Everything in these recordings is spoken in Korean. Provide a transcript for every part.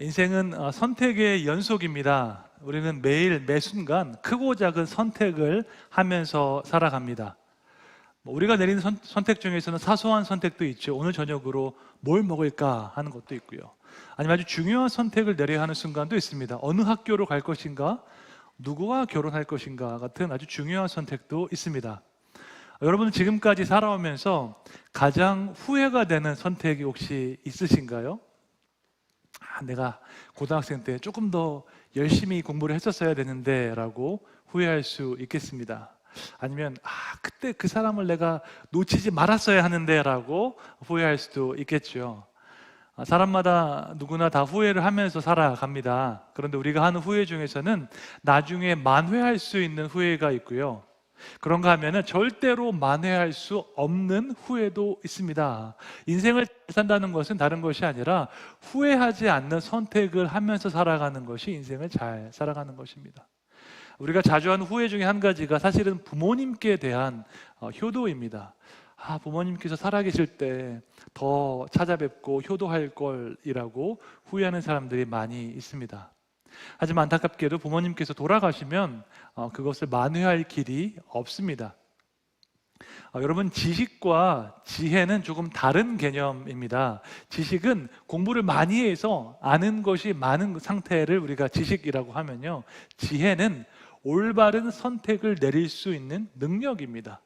인생은 어, 선택의 연속입니다. 우리는 매일 매 순간 크고 작은 선택을 하면서 살아갑니다. 뭐 우리가 내리는 선, 선택 중에서는 사소한 선택도 있죠. 오늘 저녁으로 뭘 먹을까 하는 것도 있고요. 아니면 아주 중요한 선택을 내려야 하는 순간도 있습니다. 어느 학교로 갈 것인가, 누구와 결혼할 것인가 같은 아주 중요한 선택도 있습니다. 여러분은 지금까지 살아오면서 가장 후회가 되는 선택이 혹시 있으신가요? 아, 내가 고등학생 때 조금 더 열심히 공부를 했었어야 되는데 라고 후회할 수 있겠습니다. 아니면 아, 그때 그 사람을 내가 놓치지 말았어야 하는데 라고 후회할 수도 있겠죠. 아, 사람마다 누구나 다 후회를 하면서 살아갑니다. 그런데 우리가 하는 후회 중에서는 나중에 만회할 수 있는 후회가 있고요. 그런가 하면은 절대로 만회할 수 없는 후회도 있습니다. 인생을 잘 산다는 것은 다른 것이 아니라 후회하지 않는 선택을 하면서 살아가는 것이 인생을 잘 살아가는 것입니다. 우리가 자주 하는 후회 중에 한 가지가 사실은 부모님께 대한 어, 효도입니다. 아, 부모님께서 살아계실 때 더 찾아뵙고 효도할 걸이라고 후회하는 사람들이 많이 있습니다. 하지만 안타깝게도 부모님께서 돌아가시면 어, 그것을 만회할 길이 없습니다. 어, 여러분 지식과 지혜는 조금 다른 개념입니다. 지식은 공부를 많이 해서 아는 것이 많은 상태를 우리가 지식이라고 하면요. 지혜는 올바른 선택을 내릴 수 있는 능력입니다.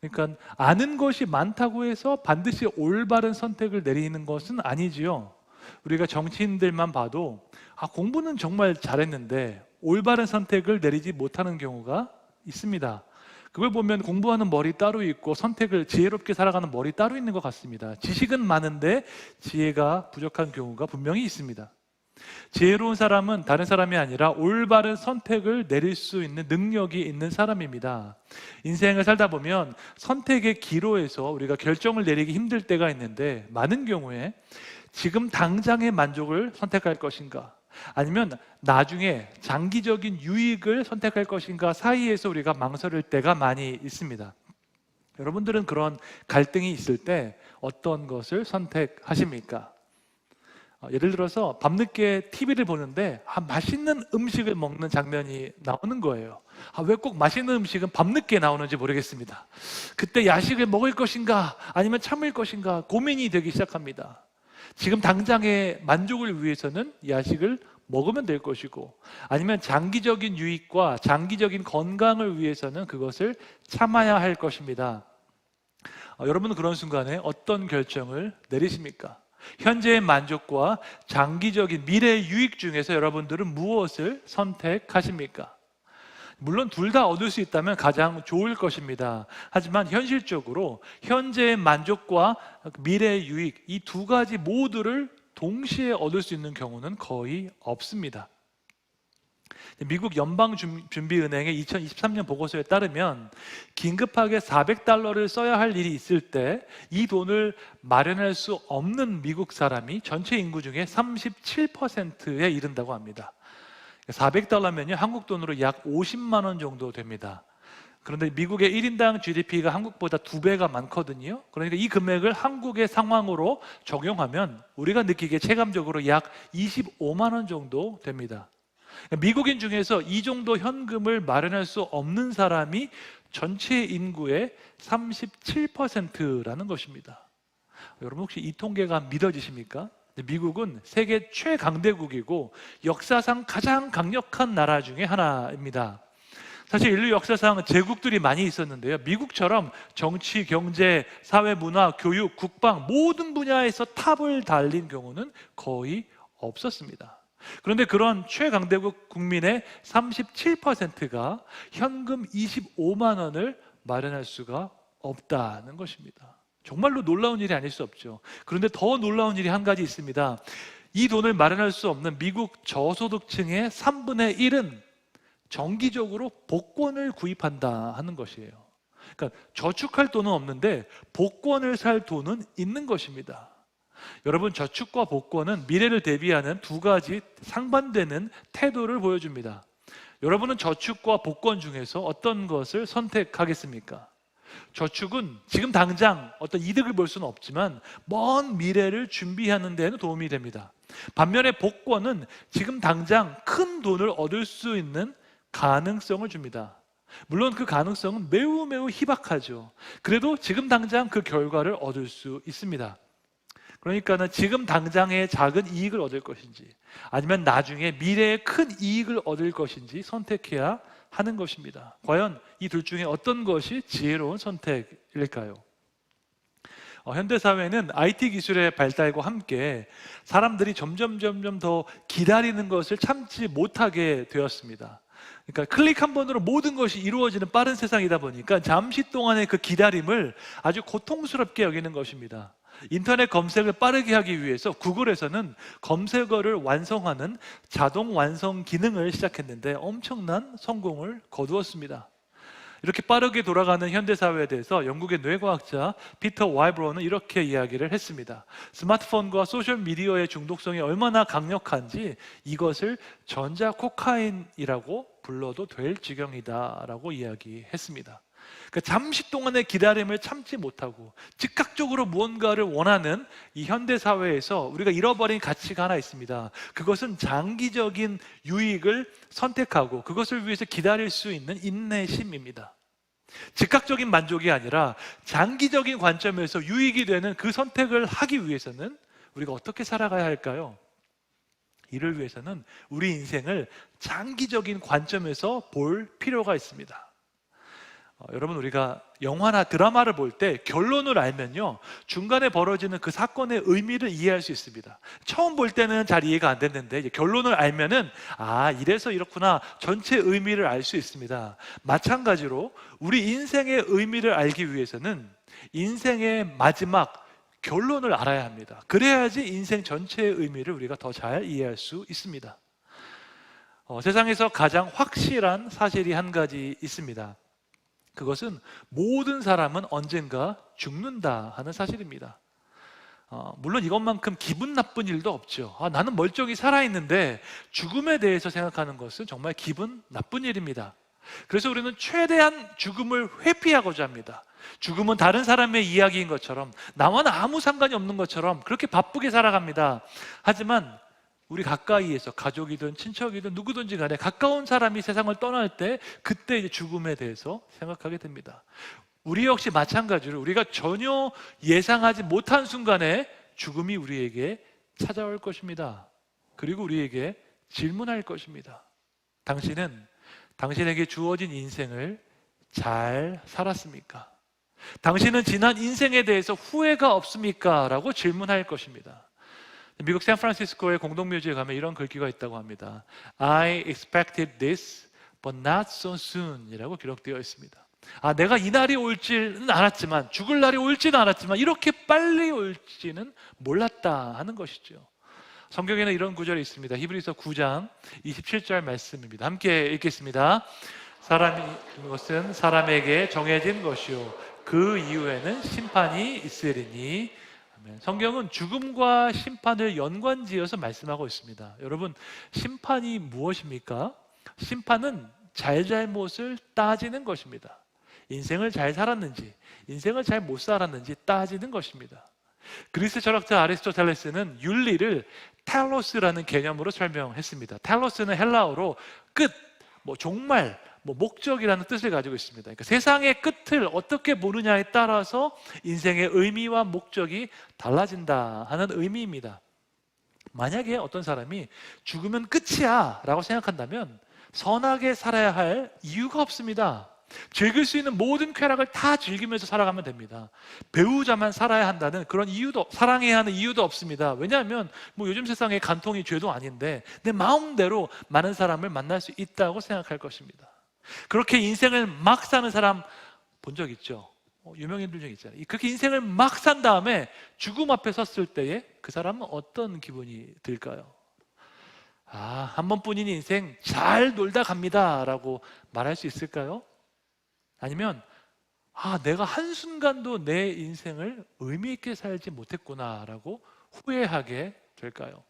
그러니까 아는 것이 많다고 해서 반드시 올바른 선택을 내리는 것은 아니지요. 우리가 정치인들만 봐도 아, 공부는 정말 잘했는데 올바른 선택을 내리지 못하는 경우가 있습니다. 그걸 보면 공부하는 머리 따로 있고 선택을 지혜롭게 살아가는 머리 따로 있는 것 같습니다. 지식은 많은데 지혜가 부족한 경우가 분명히 있습니다. 지혜로운 사람은 다른 사람이 아니라 올바른 선택을 내릴 수 있는 능력이 있는 사람입니다. 인생을 살다 보면 선택의 기로에서 우리가 결정을 내리기 힘들 때가 있는데 많은 경우에 지금 당장의 만족을 선택할 것인가 아니면 나중에 장기적인 유익을 선택할 것인가 사이에서 우리가 망설일 때가 많이 있습니다. 여러분들은 그런 갈등이 있을 때 어떤 것을 선택하십니까? 어, 예를 들어서 밤늦게 TV를 보는데 아, 맛있는 음식을 먹는 장면이 나오는 거예요. 아, 왜 꼭 맛있는 음식은 밤늦게 나오는지 모르겠습니다. 그때 야식을 먹을 것인가 아니면 참을 것인가 고민이 되기 시작합니다. 지금 당장의 만족을 위해서는 야식을 먹으면 될 것이고 아니면 장기적인 유익과 장기적인 건강을 위해서는 그것을 참아야 할 것입니다. 어, 여러분은 그런 순간에 어떤 결정을 내리십니까? 현재의 만족과 장기적인 미래 유익 중에서 여러분들은 무엇을 선택하십니까? 물론 둘 다 얻을 수 있다면 가장 좋을 것입니다. 하지만 현실적으로 현재의 만족과 미래 유익 이 두 가지 모두를 동시에 얻을 수 있는 경우는 거의 없습니다. 미국 연방준비은행의 2023년 보고서에 따르면 긴급하게 400달러를 써야 할 일이 있을 때 이 돈을 마련할 수 없는 미국 사람이 전체 인구 중에 37%에 이른다고 합니다. 400달러면요 한국 돈으로 약 50만 원 정도 됩니다. 그런데 미국의 1인당 GDP가 한국보다 두 배가 많거든요. 그러니까 이 금액을 한국의 상황으로 적용하면 우리가 느끼기에 체감적으로 약 25만 원 정도 됩니다. 미국인 중에서 이 정도 현금을 마련할 수 없는 사람이 전체 인구의 37%라는 것입니다. 여러분 혹시 이 통계가 믿어지십니까? 미국은 세계 최강대국이고 역사상 가장 강력한 나라 중에 하나입니다. 사실 인류 역사상 제국들이 많이 있었는데요. 미국처럼 정치, 경제, 사회, 문화, 교육, 국방 모든 분야에서 탑을 달린 경우는 거의 없었습니다. 그런데 그런 최강대국 국민의 37%가 현금 25만 원을 마련할 수가 없다는 것입니다. 정말로 놀라운 일이 아닐 수 없죠. 그런데 더 놀라운 일이 한 가지 있습니다. 이 돈을 마련할 수 없는 미국 저소득층의 3분의 1은 정기적으로 복권을 구입한다 하는 것이에요. 그러니까 저축할 돈은 없는데 복권을 살 돈은 있는 것입니다. 여러분 저축과 복권은 미래를 대비하는 두 가지 상반되는 태도를 보여줍니다. 여러분은 저축과 복권 중에서 어떤 것을 선택하겠습니까? 저축은 지금 당장 어떤 이득을 볼 수는 없지만 먼 미래를 준비하는 데는 도움이 됩니다. 반면에 복권은 지금 당장 큰 돈을 얻을 수 있는 가능성을 줍니다. 물론 그 가능성은 매우 매우 희박하죠. 그래도 지금 당장 그 결과를 얻을 수 있습니다. 그러니까는 지금 당장의 작은 이익을 얻을 것인지 아니면 나중에 미래에 큰 이익을 얻을 것인지 선택해야 하는 것입니다. 과연 이 둘 중에 어떤 것이 지혜로운 선택일까요? 어, 현대 사회는 IT 기술의 발달과 함께 사람들이 점점 점점 더 기다리는 것을 참지 못하게 되었습니다. 그러니까 클릭 한 번으로 모든 것이 이루어지는 빠른 세상이다 보니까 잠시 동안의 그 기다림을 아주 고통스럽게 여기는 것입니다. 인터넷 검색을 빠르게 하기 위해서 구글에서는 검색어를 완성하는 자동 완성 기능을 시작했는데 엄청난 성공을 거두었습니다. 이렇게 빠르게 돌아가는 현대 사회에 대해서 영국의 뇌과학자 피터 와이브로는 이렇게 이야기를 했습니다. 스마트폰과 소셜 미디어의 중독성이 얼마나 강력한지 이것을 전자 코카인이라고 불러도 될 지경이다라고 이야기했습니다. 그러니까 잠시 동안의 기다림을 참지 못하고 즉각적으로 무언가를 원하는 이 현대 사회에서 우리가 잃어버린 가치가 하나 있습니다. 그것은 장기적인 유익을 선택하고 그것을 위해서 기다릴 수 있는 인내심입니다. 즉각적인 만족이 아니라 장기적인 관점에서 유익이 되는 그 선택을 하기 위해서는 우리가 어떻게 살아가야 할까요? 이를 위해서는 우리 인생을 장기적인 관점에서 볼 필요가 있습니다. 어, 여러분 우리가 영화나 드라마를 볼 때 결론을 알면요 중간에 벌어지는 그 사건의 의미를 이해할 수 있습니다. 처음 볼 때는 잘 이해가 안 됐는데 결론을 알면은 아 이래서 이렇구나 전체 의미를 알 수 있습니다. 마찬가지로 우리 인생의 의미를 알기 위해서는 인생의 마지막 결론을 알아야 합니다. 그래야지 인생 전체의 의미를 우리가 더 잘 이해할 수 있습니다. 어, 세상에서 가장 확실한 사실이 한 가지 있습니다. 그것은 모든 사람은 언젠가 죽는다 하는 사실입니다. 어, 물론 이것만큼 기분 나쁜 일도 없죠. 아, 나는 멀쩡히 살아있는데 죽음에 대해서 생각하는 것은 정말 기분 나쁜 일입니다. 그래서 우리는 최대한 죽음을 회피하고자 합니다. 죽음은 다른 사람의 이야기인 것처럼 나와는 아무 상관이 없는 것처럼 그렇게 바쁘게 살아갑니다. 하지만 우리 가까이에서 가족이든 친척이든 누구든지 간에 가까운 사람이 세상을 떠날 때 그때 이제 죽음에 대해서 생각하게 됩니다. 우리 역시 마찬가지로 우리가 전혀 예상하지 못한 순간에 죽음이 우리에게 찾아올 것입니다. 그리고 우리에게 질문할 것입니다. 당신은 당신에게 주어진 인생을 잘 살았습니까? 당신은 지난 인생에 대해서 후회가 없습니까? 라고 질문할 것입니다. 미국 샌프란시스코의 공동묘지에 가면 이런 글귀가 있다고 합니다. I expected this, but not so soon 이라고 기록되어 있습니다. 아, 내가 이 날이 올지는 알았지만, 죽을 날이 올지는 알았지만, 이렇게 빨리 올지는 몰랐다 하는 것이죠. 성경에는 이런 구절이 있습니다. 히브리서 9장 27절 말씀입니다. 함께 읽겠습니다. 사람이 것은 사람에게 정해진 것이요 그 이후에는 심판이 있으리니 성경은 죽음과 심판을 연관지어서 말씀하고 있습니다. 여러분, 심판이 무엇입니까? 심판은 잘잘못을 따지는 것입니다. 인생을 잘 살았는지, 인생을 잘 못 살았는지 따지는 것입니다. 그리스 철학자 아리스토텔레스는 윤리를 텔로스라는 개념으로 설명했습니다. 텔로스는 헬라어로 끝, 뭐 종말, 뭐 목적이라는 뜻을 가지고 있습니다. 그러니까 세상의 끝을 어떻게 보느냐에 따라서 인생의 의미와 목적이 달라진다 하는 의미입니다. 만약에 어떤 사람이 죽으면 끝이야 라고 생각한다면 선하게 살아야 할 이유가 없습니다. 즐길 수 있는 모든 쾌락을 다 즐기면서 살아가면 됩니다. 배우자만 살아야 한다는 그런 이유도 사랑해야 하는 이유도 없습니다. 왜냐하면 뭐 요즘 세상에 간통이 죄도 아닌데 내 마음대로 많은 사람을 만날 수 있다고 생각할 것입니다. 그렇게 인생을 막 사는 사람 본 적 있죠? 어, 유명인들 중에 있잖아요. 그렇게 인생을 막 산 다음에 죽음 앞에 섰을 때에 그 사람은 어떤 기분이 들까요? 아, 한 번뿐인 인생 잘 놀다 갑니다. 라고 말할 수 있을까요? 아니면, 아, 내가 한순간도 내 인생을 의미있게 살지 못했구나. 라고 후회하게 될까요?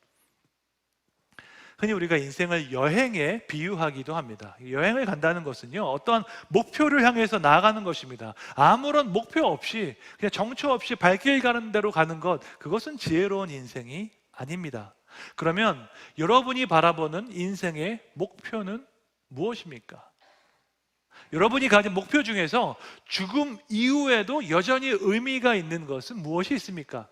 흔히 우리가 인생을 여행에 비유하기도 합니다. 여행을 간다는 것은요, 어떠한 목표를 향해서 나아가는 것입니다. 아무런 목표 없이, 그냥 정처 없이 발길 가는 대로 가는 것, 그것은 지혜로운 인생이 아닙니다. 그러면 여러분이 바라보는 인생의 목표는 무엇입니까? 여러분이 가진 목표 중에서 죽음 이후에도 여전히 의미가 있는 것은 무엇이 있습니까?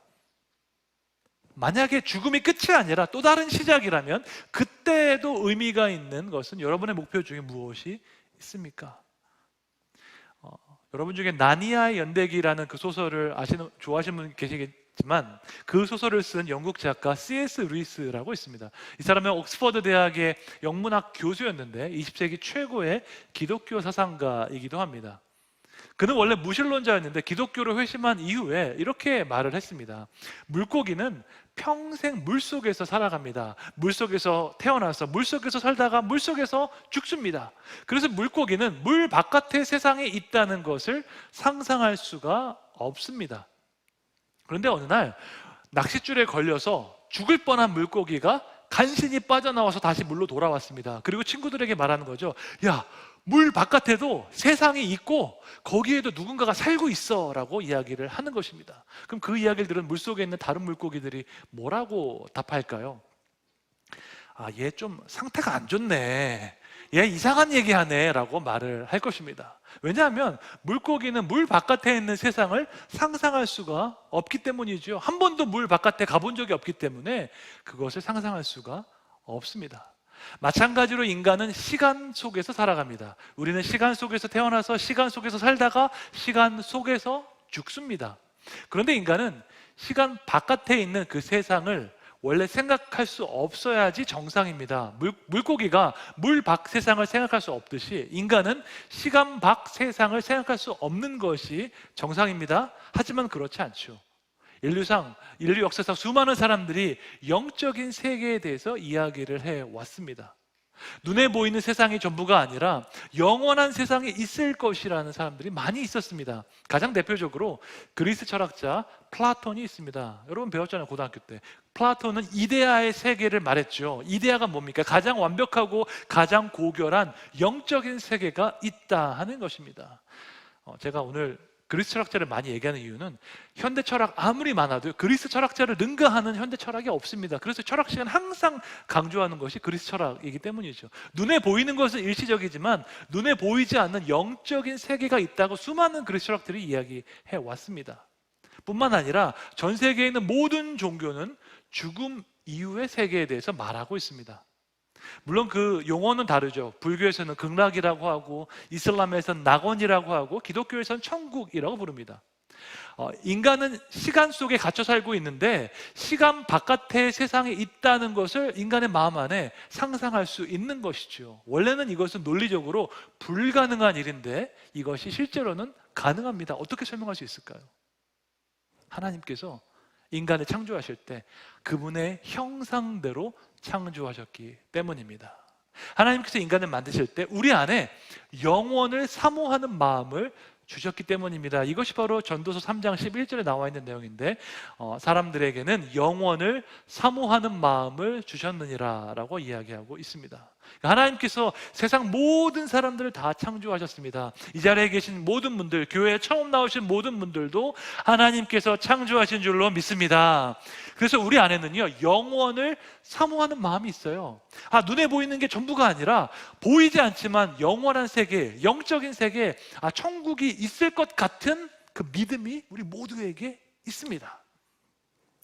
만약에 죽음이 끝이 아니라 또 다른 시작이라면 그때에도 의미가 있는 것은 여러분의 목표 중에 무엇이 있습니까? 어, 여러분 중에 나니아의 연대기라는 그 소설을 아시는 좋아하시는 분 계시겠지만 그 소설을 쓴 영국 작가 C.S. 루이스라고 있습니다. 이 사람은 옥스퍼드 대학의 영문학 교수였는데 20세기 최고의 기독교 사상가이기도 합니다. 그는 원래 무신론자였는데 기독교로 회심한 이후에 이렇게 말을 했습니다. 물고기는 평생 물 속에서 살아갑니다. 물 속에서 태어나서 물 속에서 살다가 물 속에서 죽습니다. 그래서 물고기는 물 바깥의 세상에 있다는 것을 상상할 수가 없습니다. 그런데 어느 날 낚싯줄에 걸려서 죽을 뻔한 물고기가 간신히 빠져나와서 다시 물로 돌아왔습니다. 그리고 친구들에게 말하는 거죠. 야, 물 바깥에도 세상이 있고 거기에도 누군가가 살고 있어 라고 이야기를 하는 것입니다. 그럼 그 이야기를 들은 물 속에 있는 다른 물고기들이 뭐라고 답할까요? 아, 얘 좀 상태가 안 좋네. 얘 이상한 얘기하네 라고 말을 할 것입니다. 왜냐하면 물고기는 물 바깥에 있는 세상을 상상할 수가 없기 때문이죠. 한 번도 물 바깥에 가본 적이 없기 때문에 그것을 상상할 수가 없습니다. 마찬가지로 인간은 시간 속에서 살아갑니다. 우리는 시간 속에서 태어나서 시간 속에서 살다가 시간 속에서 죽습니다. 그런데 인간은 시간 바깥에 있는 그 세상을 원래 생각할 수 없어야지 정상입니다. 물, 물고기가 물 밖 세상을 생각할 수 없듯이 인간은 시간 밖 세상을 생각할 수 없는 것이 정상입니다. 하지만 그렇지 않죠. 인류상, 인류 역사상 수많은 사람들이 영적인 세계에 대해서 이야기를 해 왔습니다. 눈에 보이는 세상이 전부가 아니라 영원한 세상에 있을 것이라는 사람들이 많이 있었습니다. 가장 대표적으로 그리스 철학자 플라톤이 있습니다. 여러분 배웠잖아요, 고등학교 때. 플라톤은 이데아의 세계를 말했죠. 이데아가 뭡니까? 가장 완벽하고 가장 고결한 영적인 세계가 있다 하는 것입니다. 어, 제가 오늘 그리스 철학자를 많이 얘기하는 이유는 현대 철학 아무리 많아도 그리스 철학자를 능가하는 현대 철학이 없습니다. 그래서 철학 시간 항상 강조하는 것이 그리스 철학이기 때문이죠. 눈에 보이는 것은 일시적이지만 눈에 보이지 않는 영적인 세계가 있다고 수많은 그리스 철학들이 이야기해 왔습니다. 뿐만 아니라 전 세계에 있는 모든 종교는 죽음 이후의 세계에 대해서 말하고 있습니다. 물론 그 용어는 다르죠. 불교에서는 극락이라고 하고 이슬람에서는 낙원이라고 하고 기독교에서는 천국이라고 부릅니다. 어, 인간은 시간 속에 갇혀 살고 있는데 시간 바깥의 세상에 있다는 것을 인간의 마음 안에 상상할 수 있는 것이죠. 원래는 이것은 논리적으로 불가능한 일인데 이것이 실제로는 가능합니다. 어떻게 설명할 수 있을까요? 하나님께서 인간을 창조하실 때 그분의 형상대로 창조하셨기 때문입니다. 하나님께서 인간을 만드실 때 우리 안에 영원을 사모하는 마음을 주셨기 때문입니다. 이것이 바로 전도서 3장 11절에 나와 있는 내용인데 어, 사람들에게는 영원을 사모하는 마음을 주셨느니라라고 이야기하고 있습니다. 하나님께서 세상 모든 사람들을 다 창조하셨습니다. 이 자리에 계신 모든 분들, 교회에 처음 나오신 모든 분들도 하나님께서 창조하신 줄로 믿습니다. 그래서 우리 안에는요, 영원을 사모하는 마음이 있어요. 아, 눈에 보이는 게 전부가 아니라 보이지 않지만 영원한 세계, 영적인 세계, 아, 천국이 있을 것 같은 그 믿음이 우리 모두에게 있습니다.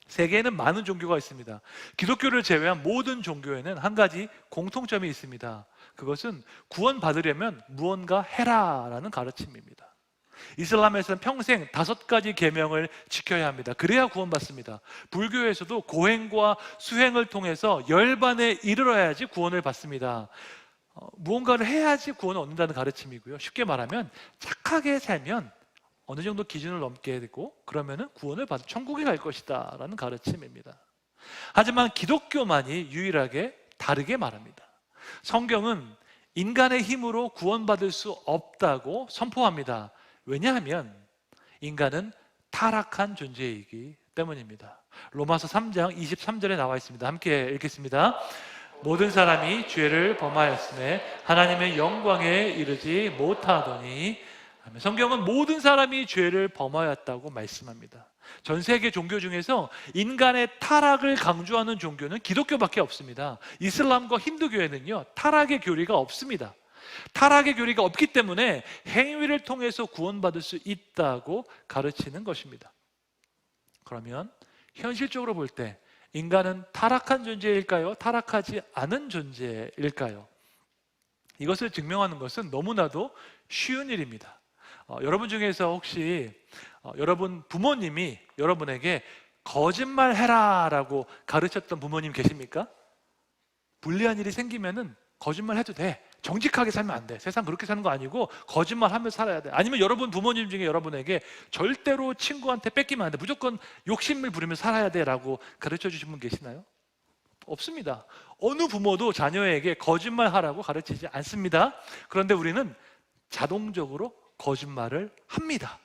세계에는 많은 종교가 있습니다. 기독교를 제외한 모든 종교에는 한 가지 공통점이 있습니다. 그것은 구원받으려면 무언가 해라라는 가르침입니다. 이슬람에서는 평생 다섯 가지 계명을 지켜야 합니다. 그래야 구원받습니다. 불교에서도 고행과 수행을 통해서 열반에 이르러야지 구원을 받습니다. 어, 무언가를 해야지 구원을 얻는다는 가르침이고요. 쉽게 말하면 착하게 살면 어느 정도 기준을 넘게 되고 그러면은 구원을 받아 천국에 갈 것이다라는 가르침입니다. 하지만 기독교만이 유일하게 다르게 말합니다. 성경은 인간의 힘으로 구원받을 수 없다고 선포합니다. 왜냐하면 인간은 타락한 존재이기 때문입니다. 로마서 3장 23절에 나와 있습니다. 함께 읽겠습니다. 모든 사람이 죄를 범하였음에 하나님의 영광에 이르지 못하더니. 성경은 모든 사람이 죄를 범하였다고 말씀합니다. 전 세계 종교 중에서 인간의 타락을 강조하는 종교는 기독교밖에 없습니다. 이슬람과 힌두교에는요, 타락의 교리가 없습니다. 타락의 교리가 없기 때문에 행위를 통해서 구원받을 수 있다고 가르치는 것입니다. 그러면 현실적으로 볼 때 인간은 타락한 존재일까요? 타락하지 않은 존재일까요? 이것을 증명하는 것은 너무나도 쉬운 일입니다. 어, 여러분 중에서 혹시 어, 여러분 부모님이 여러분에게 거짓말 해라라고 가르쳤던 부모님 계십니까? 불리한 일이 생기면은 거짓말 해도 돼. 정직하게 살면 안 돼. 세상 그렇게 사는 거 아니고 거짓말 하며 살아야 돼. 아니면 여러분 부모님 중에 여러분에게 절대로 친구한테 뺏기면 안 돼. 무조건 욕심을 부리며 살아야 돼라고 가르쳐 주신 분 계시나요? 없습니다. 어느 부모도 자녀에게 거짓말 하라고 가르치지 않습니다. 그런데 우리는 자동적으로 거짓말을 합니다.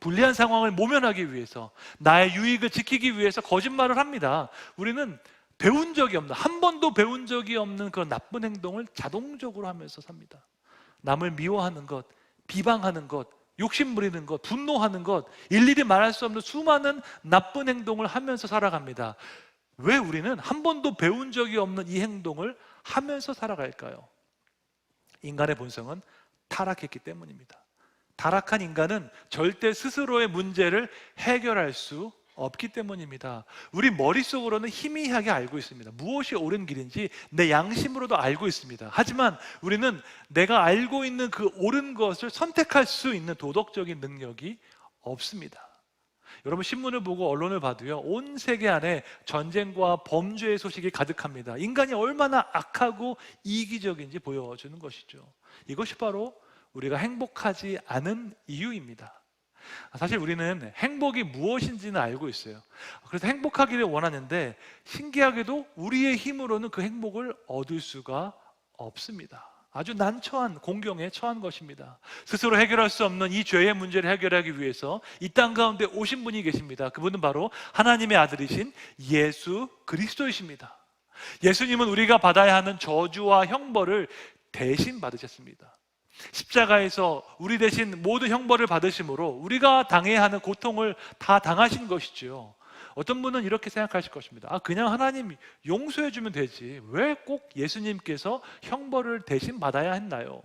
불리한 상황을 모면하기 위해서 나의 유익을 지키기 위해서 거짓말을 합니다. 우리는 배운 적이 없는 한 번도 배운 적이 없는 그런 나쁜 행동을 자동적으로 하면서 삽니다. 남을 미워하는 것, 비방하는 것, 욕심 부리는 것, 분노하는 것, 일일이 말할 수 없는 수많은 나쁜 행동을 하면서 살아갑니다. 왜 우리는 한 번도 배운 적이 없는 이 행동을 하면서 살아갈까요? 인간의 본성은 타락했기 때문입니다. 타락한 인간은 절대 스스로의 문제를 해결할 수 없기 때문입니다. 우리 머릿속으로는 희미하게 알고 있습니다. 무엇이 옳은 길인지 내 양심으로도 알고 있습니다. 하지만 우리는 내가 알고 있는 그 옳은 것을 선택할 수 있는 도덕적인 능력이 없습니다. 여러분 신문을 보고 언론을 봐도요 온 세계 안에 전쟁과 범죄의 소식이 가득합니다. 인간이 얼마나 악하고 이기적인지 보여주는 것이죠. 이것이 바로 우리가 행복하지 않은 이유입니다. 사실 우리는 행복이 무엇인지는 알고 있어요. 그래서 행복하기를 원하는데 신기하게도 우리의 힘으로는 그 행복을 얻을 수가 없습니다. 아주 난처한 공경에 처한 것입니다. 스스로 해결할 수 없는 이 죄의 문제를 해결하기 위해서 이 땅 가운데 오신 분이 계십니다. 그분은 바로 하나님의 아들이신 예수 그리스도이십니다. 예수님은 우리가 받아야 하는 저주와 형벌을 대신 받으셨습니다. 십자가에서 우리 대신 모든 형벌을 받으심으로 우리가 당해야 하는 고통을 다 당하신 것이지요. 어떤 분은 이렇게 생각하실 것입니다. 아, 그냥 하나님 용서해 주면 되지. 왜 꼭 예수님께서 형벌을 대신 받아야 했나요?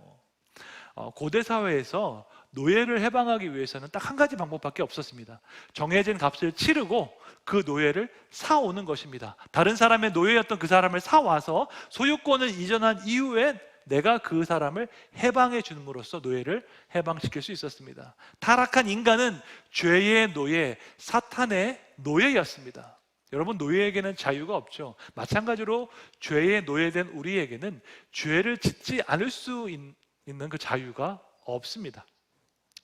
어, 고대 사회에서 노예를 해방하기 위해서는 딱 한 가지 방법밖에 없었습니다. 정해진 값을 치르고 그 노예를 사오는 것입니다. 다른 사람의 노예였던 그 사람을 사와서 소유권을 이전한 이후에 내가 그 사람을 해방해 주는으로써 노예를 해방시킬 수 있었습니다. 타락한 인간은 죄의 노예, 사탄의 노예였습니다. 여러분 노예에게는 자유가 없죠. 마찬가지로 죄의 노예된 우리에게는 죄를 짓지 않을 수 있는 그 자유가 없습니다.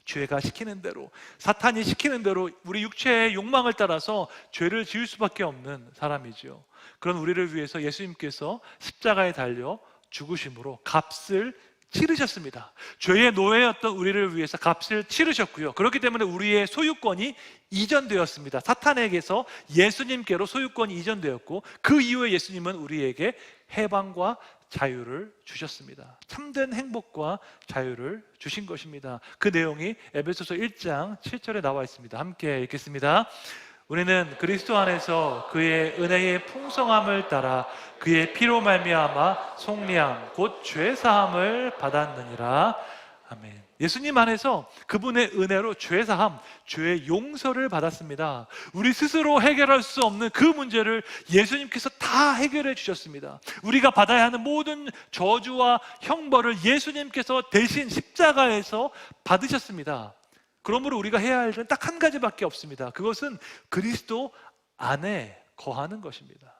죄가 시키는 대로 사탄이 시키는 대로 우리 육체의 욕망을 따라서 죄를 지을 수밖에 없는 사람이지요. 그런 우리를 위해서 예수님께서 십자가에 달려 죽으심으로 값을 치르셨습니다. 죄의 노예였던 우리를 위해서 값을 치르셨고요. 그렇기 때문에 우리의 소유권이 이전되었습니다. 사탄에게서 예수님께로 소유권이 이전되었고 그 이후에 예수님은 우리에게 해방과 자유를 주셨습니다. 참된 행복과 자유를 주신 것입니다. 그 내용이 에베소서 1장 7절에 나와 있습니다. 함께 읽겠습니다. 우리는 그리스도 안에서 그의 은혜의 풍성함을 따라 그의 피로 말미암아 속량 곧 죄 사함을 받았느니라. 아멘. 예수님 안에서 그분의 은혜로 죄 사함, 죄 용서를 받았습니다. 우리 스스로 해결할 수 없는 그 문제를 예수님께서 다 해결해 주셨습니다. 우리가 받아야 하는 모든 저주와 형벌을 예수님께서 대신 십자가에서 받으셨습니다. 그러므로 우리가 해야 할 일은 딱 한 가지밖에 없습니다. 그것은 그리스도 안에 거하는 것입니다.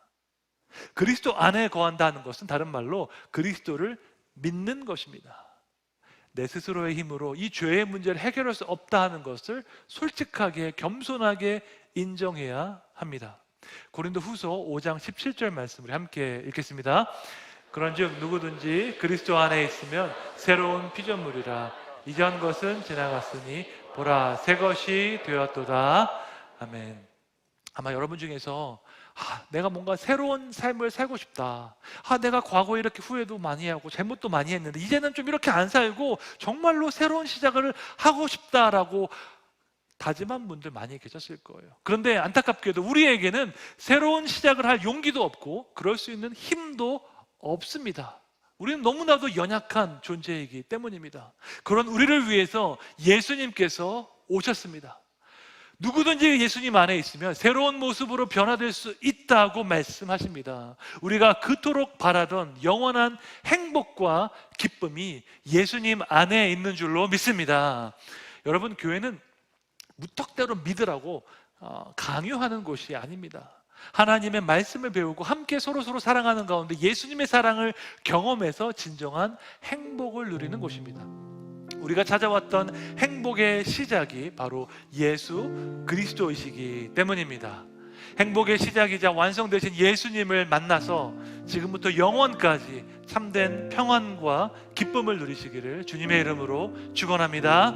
그리스도 안에 거한다는 것은 다른 말로 그리스도를 믿는 것입니다. 내 스스로의 힘으로 이 죄의 문제를 해결할 수 없다 하는 것을 솔직하게 겸손하게 인정해야 합니다. 고린도 후서 5장 17절 말씀을 함께 읽겠습니다. 그런즉 누구든지 그리스도 안에 있으면 새로운 피조물이라 이전 것은 지나갔으니 보라 새 것이 되었도다. 아멘. 아마 여러분 중에서 아, 내가 뭔가 새로운 삶을 살고 싶다. 아, 내가 과거에 이렇게 후회도 많이 하고 잘못도 많이 했는데 이제는 좀 이렇게 안 살고 정말로 새로운 시작을 하고 싶다라고 다짐한 분들 많이 계셨을 거예요. 그런데 안타깝게도 우리에게는 새로운 시작을 할 용기도 없고 그럴 수 있는 힘도 없습니다. 우리는 너무나도 연약한 존재이기 때문입니다. 그런 우리를 위해서 예수님께서 오셨습니다. 누구든지 예수님 안에 있으면 새로운 모습으로 변화될 수 있다고 말씀하십니다. 우리가 그토록 바라던 영원한 행복과 기쁨이 예수님 안에 있는 줄로 믿습니다. 여러분, 교회는 무턱대로 믿으라고 어, 강요하는 곳이 아닙니다. 하나님의 말씀을 배우고 함께 서로서로 사랑하는 가운데 예수님의 사랑을 경험해서 진정한 행복을 누리는 곳입니다. 우리가 찾아왔던 행복의 시작이 바로 예수 그리스도이시기 때문입니다. 행복의 시작이자 완성되신 예수님을 만나서 지금부터 영원까지 참된 평안과 기쁨을 누리시기를 주님의 이름으로 축원합니다.